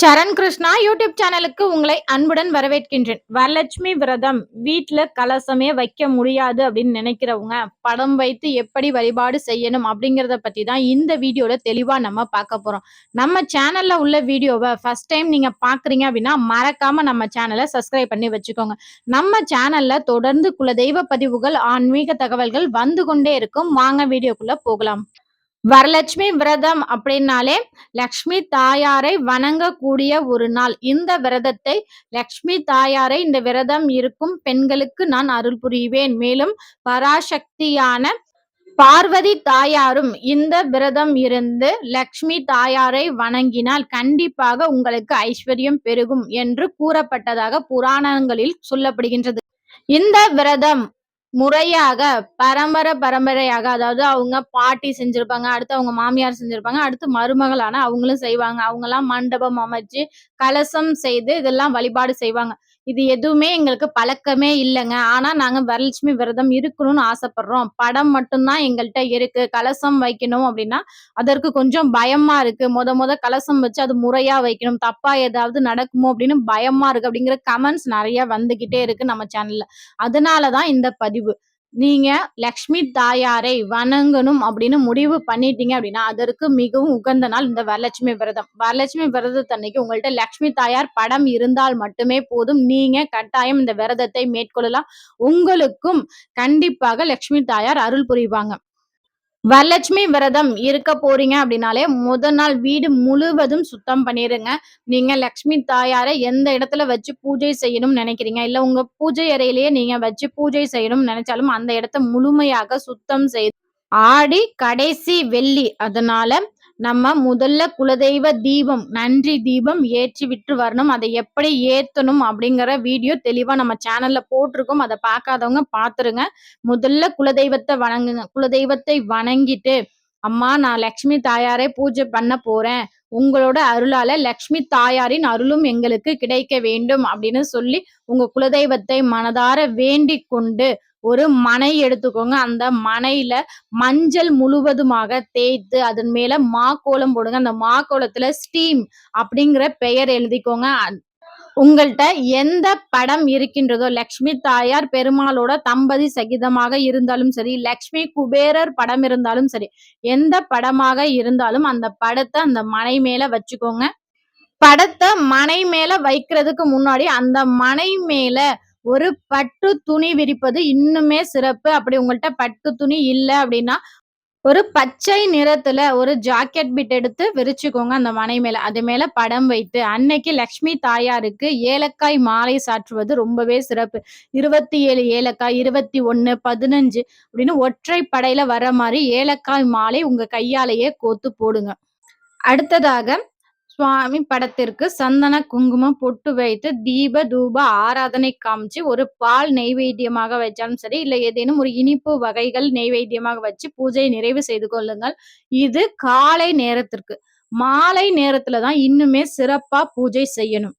சரண் Krishna YouTube சேனலுக்கு உங்களை அன்புடன் வரவேற்கின்றேன். வரலட்சுமி விரதம் வீட்டில் கலசமே வைக்க முடியாது அப்படின்னு நினைக்கிறவங்க படம் வைத்து எப்படி வழிபாடு செய்யணும் அப்படிங்கிறத பத்தி தான் இந்த வீடியோல தெளிவா நம்ம பார்க்க போறோம். நம்ம சேனல்ல உள்ள வீடியோவை ஃபர்ஸ்ட் டைம் நீங்க பாக்குறீங்க அப்படின்னா மறக்காம நம்ம சேனலை சப்ஸ்கிரைப் பண்ணி வச்சுக்கோங்க. நம்ம சேனல்ல தொடர்ந்து குலதெய்வ பதிவுகள் ஆன்மீக தகவல்கள் வந்து கொண்டே இருக்கும். வாங்க வீடியோக்குள்ள போகலாம். வரலட்சுமி விரதம் அப்படின்னாலே லக்ஷ்மி தாயாரை வணங்கக்கூடிய ஒரு நாள். இந்த விரதத்தை லக்ஷ்மி தாயாரை இந்த விரதம் இருக்கும் பெண்களுக்கு நான் அருள் புரிவேன். மேலும் பராசக்தியான பார்வதி தாயாரும் இந்த விரதம் இருந்து லக்ஷ்மி தாயாரை வணங்கினால் கண்டிப்பாக உங்களுக்கு ஐஸ்வர்யம் பெருகும் என்று கூறப்பட்டதாக புராணங்களில் சொல்லப்படுகின்றது. இந்த விரதம் முறையாக பரம்பரை பரம்பரையாக அதாவது அவங்க பாட்டி செஞ்சிருப்பாங்க அடுத்து அவங்க மாமியார் செஞ்சிருப்பாங்க அடுத்து மருமகளான அவங்களும் செய்வாங்க. அவங்கெல்லாம் மண்டபம் அமைச்சு கலசம் செய்து இதெல்லாம் வழிபாடு செய்வாங்க. இது எதுவுமே எங்களுக்கு பழக்கமே இல்லைங்க. ஆனா நாங்க வரலட்சுமி விரதம் இருக்கணும்னு ஆசைப்படுறோம். படம் மட்டும்தான் எங்கள்கிட்ட இருக்கு. கலசம் வைக்கணும் அப்படின்னா அதற்கு கொஞ்சம் பயமா இருக்கு. முத முத கலசம் வச்சு அது முறையா வைக்கணும். தப்பா ஏதாவது நடக்குமோ அப்படின்னு பயமா இருக்கு அப்படிங்கிற கமெண்ட்ஸ் நிறைய வந்துகிட்டே இருக்கு நம்ம சேனல்ல அதனாலதான் இந்த பதிவு நீங்க லக்ஷ்மி தாயாரை வணங்கணும் அப்படின்னு முடிவு பண்ணிட்டீங்க அப்படின்னா அதற்கு மிகவும் உகந்த நாள் இந்த வரலட்சுமி விரதம். வரலட்சுமி விரதத்தன்னைக்கு உங்கள்ட்ட லக்ஷ்மி தாயார் படம் இருந்தால் மட்டுமே போதும். நீங்க கட்டாயம் இந்த விரதத்தை மேற்கொள்ளலாம். உங்களுக்கும் கண்டிப்பாக லக்ஷ்மி தாயார் அருள் புரிவாங்க. வரலட்சுமி விரதம் இருக்க போறீங்க அப்படின்னாலே முதல் நாள் வீடு முழுவதும் சுத்தம் பண்ணிருங்க. நீங்க லக்ஷ்மி தாயாரை எந்த இடத்துல வச்சு பூஜை செய்யணும்னு நினைக்கிறீங்க? இல்ல உங்க பூஜை அறையிலேயே நீங்க வச்சு பூஜை செய்யணும்னு நினைச்சாலும் அந்த இடத்த முழுமையாக சுத்தம் செய்து ஆடி கடைசி வெள்ளி அதனால நம்ம முதல்ல குலதெய்வ தீபம் நன்றி தீபம் ஏற்றி விட்டு வரணும். அதை எப்படி ஏத்தணும் அப்படிங்கிற வீடியோ தெளிவா நம்ம சேனல்ல போட்டிருக்கோம். அதை பார்க்காதவங்க பாத்துருங்க முதல்ல குலதெய்வத்தை வணங்குங்க. குலதெய்வத்தை வணங்கிட்டு அம்மா நான் லக்ஷ்மி தாயாரே பூஜை பண்ண போறேன். உங்களோட அருளால லக்ஷ்மி தாயாரின் அருளும் எங்களுக்கு கிடைக்க வேண்டும் அப்படின்னு சொல்லி உங்க குலதெய்வத்தை மனதார வேண்டி கொண்டு ஒரு மனை எடுத்துக்கோங்க. அந்த மனையில மஞ்சள் முழுவதுமாக தேய்த்து அதன் மேல மாக்கோலம் போடுங்க. அந்த மாக்கோலத்துல ஸ்டீம் அப்படிங்கிற பெயர் எழுதிக்கோங்க. உங்கள்கிட்ட எந்த படம் இருக்கின்றதோ லக்ஷ்மி தாயார் பெருமாளோட தம்பதி சகிதமாக இருந்தாலும் சரி லக்ஷ்மி குபேரர் படம் இருந்தாலும் சரி எந்த படமாக இருந்தாலும் அந்த படத்தை அந்த மனை மேல வச்சுக்கோங்க. படத்தை மனை மேல வைக்கிறதுக்கு முன்னாடி அந்த மனை மேல ஒரு பட்டு துணி விரிப்பது இன்னுமே சிறப்பு. அப்படி உங்கள்கிட்ட பட்டு துணி இல்லை அப்படின்னா ஒரு பச்சை நிறத்துல ஒரு ஜாக்கெட் பிட் எடுத்து விரிச்சுக்கோங்க அந்த மனை மேல. அது மேல படம் வைத்து அன்னைக்கு லக்ஷ்மி தாயாருக்கு ஏலக்காய் மாலை சாற்றுவது ரொம்பவே சிறப்பு. இருபத்தி ஏழு ஏலக்காய் இருபத்தி ஒன்னு பதினஞ்சு அப்படின்னு ஒற்றை படையில வர மாதிரி ஏலக்காய் மாலை உங்க கையாலேயே கோத்து போடுங்க. அடுத்ததாக சுவாமி படத்திற்கு சந்தன குங்குமம் பொட்டு வைத்து தீப தூப ஆராதனை காமிச்சு ஒரு பால் நெய்வேத்தியமாக வச்சாலும் சரி இல்லை ஏதேனும் ஒரு இனிப்பு வகைகள் நெய்வேத்தியமாக வச்சு பூஜை நிறைவு செய்து கொள்ளுங்கள். இது காலை நேரத்திற்கு. மாலை நேரத்துல தான் இன்னுமே சிறப்பா பூஜை செய்யணும்.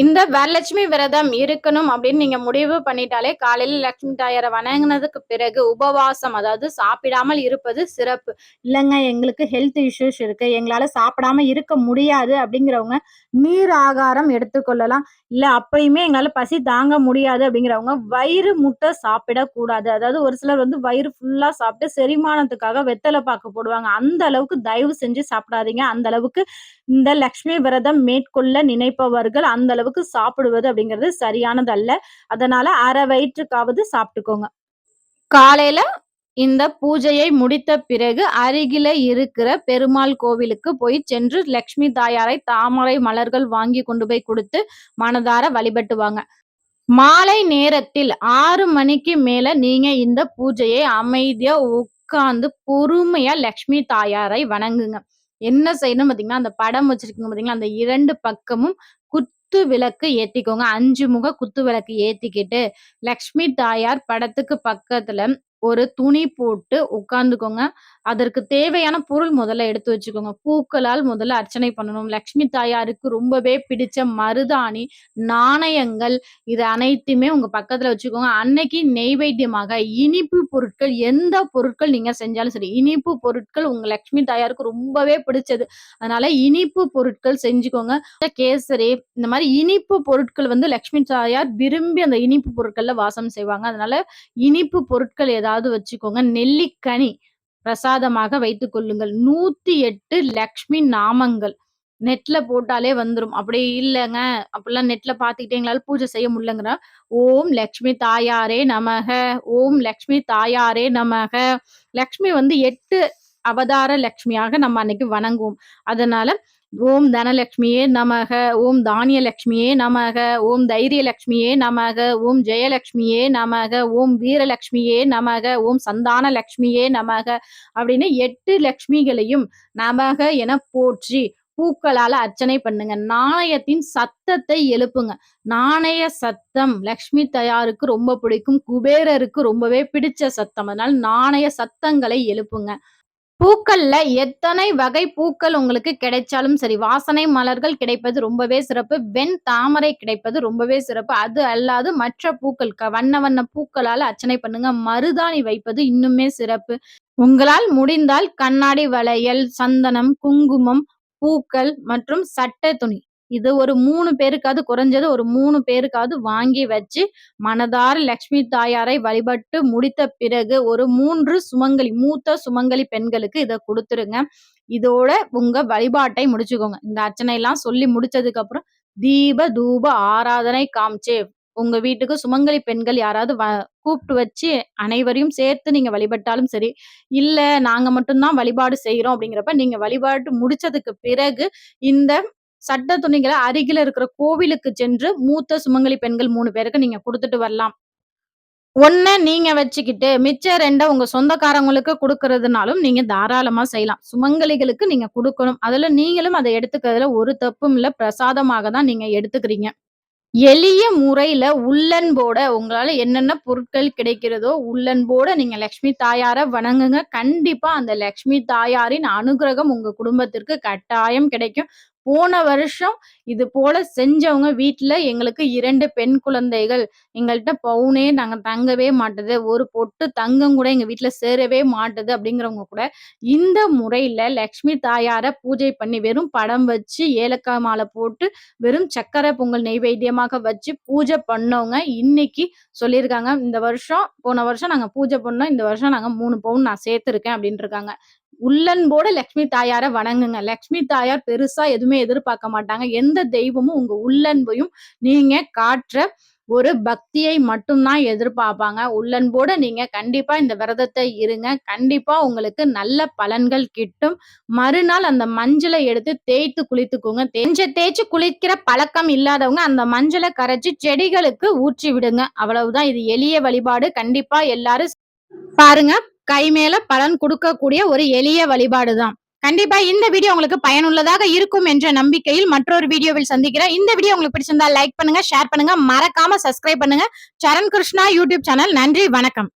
இந்த வரலட்சுமி விரதம் இருக்கணும் அப்படின்னு நீங்க முடிவு பண்ணிட்டாலே காலையில லட்சுமி தாயாரை வணங்கினதுக்கு பிறகு உபவாசம் அதாவது சாப்பிடாமல் இருப்பது சிறப்பு. இல்லைங்க எங்களுக்கு ஹெல்த் இஷ்யூஸ் இருக்கு. எங்களால சாப்பிடாம இருக்க முடியாது அப்படிங்கிறவங்க நீர் ஆகாரம் எடுத்துக்கொள்ளலாம். இல்ல அப்பயுமே எங்களால பசி தாங்க முடியாது அப்படிங்கிறவங்க வயிறு முட்டை சாப்பிடக்கூடாது. அதாவது ஒரு சிலர் வந்து வயிறு ஃபுல்லா சாப்பிட்டு செரிமானத்துக்காக வெத்தலை பாக்கு போடுவாங்க. அந்த அளவுக்கு தயவு செஞ்சு சாப்பிடாதீங்க. அந்த அளவுக்கு இந்த லக்ஷ்மி விரதம் மேற்கொள்ள நினைப்பவர்கள் அந்த அளவுக்கு அளவுக்கு சாப்பிடுவது அப்படிங்கிறது சரியானது அல்ல அதனால அரை வயிற்றுக்காவது சாப்பிட்டுக்கோங்க. காலையில இந்த பூஜையை முடித்த பிறகு அருகில இருக்கிற பெருமாள் கோவிலுக்கு போய் சென்று லக்ஷ்மி தாயாரை தாமரை மலர்கள் வாங்கி கொண்டு போய் கொடுத்து மனதார வழிபட்டுவாங்க. மாலை நேரத்தில் ஆறு மணிக்கு மேல நீங்க இந்த பூஜையை அமைதியா உட்கார்ந்து பொறுமையா லக்ஷ்மி தாயாரை வணங்குங்க. என்ன செய்யணும் பாத்தீங்கன்னா அந்த படம் வச்சிருக்கீங்க பாத்தீங்களா அந்த இரண்டு பக்கமும் குத்து விளக்கு ஏத்திக்கோங்க. அஞ்சு முக குத்து விளக்கு ஏத்திக்கிட்டு லக்ஷ்மி தாயார் படத்துக்கு பக்கத்துல ஒரு துணி போட்டு உட்காந்துக்கோங்க அதற்கு தேவையான பொருள் முதல்ல எடுத்து வச்சுக்கோங்க. பூக்களால் முதல்ல அர்ச்சனை பண்ணணும். லக்ஷ்மி தாயாருக்கு ரொம்பவே பிடிச்ச மருதாணி, நாணயங்கள் இது அனைத்துமே உங்க பக்கத்துல வச்சுக்கோங்க. அன்னைக்கு நெய்வேத்தியமாக இனிப்பு பொருட்கள் எந்த பொருட்கள் நீங்க செஞ்சாலும் சரி, இனிப்பு பொருட்கள் உங்க லக்ஷ்மி தாயாருக்கு ரொம்பவே பிடிச்சது. அதனால இனிப்பு பொருட்கள் செஞ்சுக்கோங்க. கேசரி இந்த மாதிரி இனிப்பு பொருட்கள் வந்து லக்ஷ்மி தாயார் விரும்பி அந்த இனிப்பு பொருட்கள்ல வாசம் செய்வாங்க. அதனால இனிப்பு பொருட்கள் ஏதாவது வச்சுக்கோங்க. நெல்லிக்கனி பிரசாதமாக வைத்துக் கொள்ளுங்கள். 108 லக்ஷ்மி நாமங்கள். நெட்ல போட்டாலே வந்துரும். அப்படி இல்லங்க, அப்படிலாம் நெட்ல பார்த்துக்கிட்டே எங்களால பூஜை செய்ய முடியலங்கிற ஓம் லக்ஷ்மி தாயாரே நமக, ஓம் லக்ஷ்மி தாயாரே நமக. லக்ஷ்மி வந்து எட்டு அவதார லக்ஷ்மியாக நம்ம அன்னைக்கு வணங்குவோம். அதனால ஓம் தனலக்ஷ்மியே நமக, ஓம் தானியலக்ஷ்மியே நமக, ஓம் தைரியலக்ஷ்மியே நமக, ஓம் ஜெயலக்ஷ்மியே நமக, ஓம் வீரலக்ஷ்மியே நமக, ஓம் சந்தான லட்சுமியே நமக அப்படின்னு எட்டு லக்ஷ்மிகளையும் நமக என போற்றி பூக்களால அர்ச்சனை பண்ணுங்க. நாணயத்தின் சத்தத்தை எழுப்புங்க. நாணய சத்தம் லக்ஷ்மி தயாருக்கு ரொம்ப பிடிக்கும். குபேரருக்கு ரொம்பவே பிடிச்ச சத்தம். அதனால நாணய சத்தங்களை எழுப்புங்க. பூக்கள்ல எத்தனை வகை பூக்கள் உங்களுக்கு கிடைச்சாலும் சரி, வாசனை மலர்கள் கிடைப்பது ரொம்பவே சிறப்பு. வெண் தாமரை கிடைப்பது ரொம்பவே சிறப்பு. அது அல்லாது மற்ற பூக்கள் க வண்ண வண்ண பூக்களால் அர்ச்சனை பண்ணுங்க. மருதாணி வைப்பது இன்னுமே சிறப்பு. உங்களால் முடிந்தால் கண்ணாடி வளையல், சந்தனம், குங்குமம், பூக்கள் மற்றும் சட்டை துணி. இது ஒரு மூணு பேருக்காவது குறைஞ்சது ஒரு மூணு பேருக்காவது வாங்கி வச்சு, மனதார லக்ஷ்மி தாயாரை வழிபட்டு முடித்த பிறகு ஒரு மூன்று சுமங்கலி மூத்த சுமங்கலி பெண்களுக்கு இதை கொடுத்துருங்க இதோட உங்க வழிபாட்டை முடிச்சுக்கோங்க. இந்த அர்ச்சனைலாம் சொல்லி முடிச்சதுக்கு அப்புறம் தீப, தூப ஆராதனை காமிச்சு, உங்க வீட்டுக்கு சுமங்கலி பெண்கள் யாராவது வ கூப்பிட்டு வச்சு அனைவரையும் சேர்த்து நீங்க வழிபட்டாலும் சரி, இல்ல நாங்க மட்டும் தான் வழிபாடு செய்யறோம் அப்படிங்கிறப்ப, நீங்க வழிபாட்டு முடிச்சதுக்கு பிறகு இந்த சட்ட துணிகளை அருகில இருக்கிற கோவிலுக்கு சென்று மூத்த சுமங்கலி பெண்கள் மூணு பேருக்கு நீங்க குடுத்துட்டு வரலாம். ஒன்ன நீங்க வச்சுக்கிட்டு, மிச்ச ரெண்ட உங்க சொந்தக்காரங்களுக்கு கொடுக்கறதுனாலும் நீங்க தாராளமா செய்யலாம். சுமங்கலிகளுக்கு நீங்க கொடுக்கணும் அதுல நீங்களும் அதை எடுத்துக்கிறதுல ஒரு தப்பும் இல்ல. பிரசாதமாக தான் நீங்க எடுத்துக்கிறீங்க. எளிய முறையில உள்ளன்போட உங்களால என்னென்ன பொருட்கள் கிடைக்கிறதோ, உள்ளன்போட நீங்க லக்ஷ்மி தாயார வணங்குங்க. கண்டிப்பா அந்த லக்ஷ்மி தாயாரின் அனுகிரகம் உங்க குடும்பத்திற்கு கட்டாயம் கிடைக்கும். போன வருஷம் இது போல செஞ்சவங்க வீட்டில் எங்களுக்கு இரண்டு பெண் குழந்தைகள். எங்கள்கிட்ட பவுனே நாங்க தங்கவே மாட்டுது. ஒரு பொட்டு தங்கம் கூட எங்க வீட்டில் சேரவே மாட்டுது அப்படிங்கிறவங்க கூட, இந்த முறையில லக்ஷ்மி தாயார பூஜை பண்ணி வெறும் படம் வச்சு, ஏலக்காய் மாலை போட்டு, வெறும் சர்க்கரை பொங்கல் நெய்வேத்தியமாக வச்சு பூஜை பண்ணவங்க இன்னைக்கு சொல்லியிருக்காங்க. இந்த வருஷம் போன வருஷம் நாங்க பூஜை பண்ணோம். இந்த வருஷம் நாங்க மூணு பவுன் நான் சேர்த்துருக்கேன் அப்படின்னு இருக்காங்க. உள்ளன்போட லக்ஷ்மி தாயார வணங்குங்க. லக்ஷ்மி தாயார் பெருசா எதுவுமே எதிர்பார்க்க மாட்டாங்க. எந்த தெய்வமும் உங்க உள்ளன்பையும் நீங்க காற்ற ஒரு பக்தியை மட்டும்தான் எதிர்பார்ப்பாங்க. உள்ளன்போட நீங்க கண்டிப்பா இந்த விரதத்தை இருங்க. கண்டிப்பா உங்களுக்கு நல்ல பலன்கள் கிட்டும். மறுநாள் அந்த மஞ்சளை எடுத்து தேய்த்து குளித்துக்கோங்க. தேஞ்ச தேய்ச்சி குளிக்கிற பழக்கம் இல்லாதவங்க அந்த மஞ்சளை கரைச்சி செடிகளுக்கு ஊற்றி விடுங்க. அவ்வளவுதான். இது எளிய வழிபாடு. கண்டிப்பா எல்லாரும் பாருங்க. கை மேல பலன் கொடுக்கக்கூடிய ஒரு எளிய வழிபாடு தான். கண்டிப்பா இந்த வீடியோ உங்களுக்கு பயனுள்ளதாக இருக்கும் என்ற நம்பிக்கையில் மற்றொரு வீடியோவில் சந்திக்கிறேன். இந்த வீடியோ உங்களுக்கு பிடிச்சிருந்தா லைக் பண்ணுங்க, ஷேர் பண்ணுங்க, மறக்காம சப்ஸ்கிரைப் பண்ணுங்க. Saran Krishna YouTube channel. நன்றி, வணக்கம்.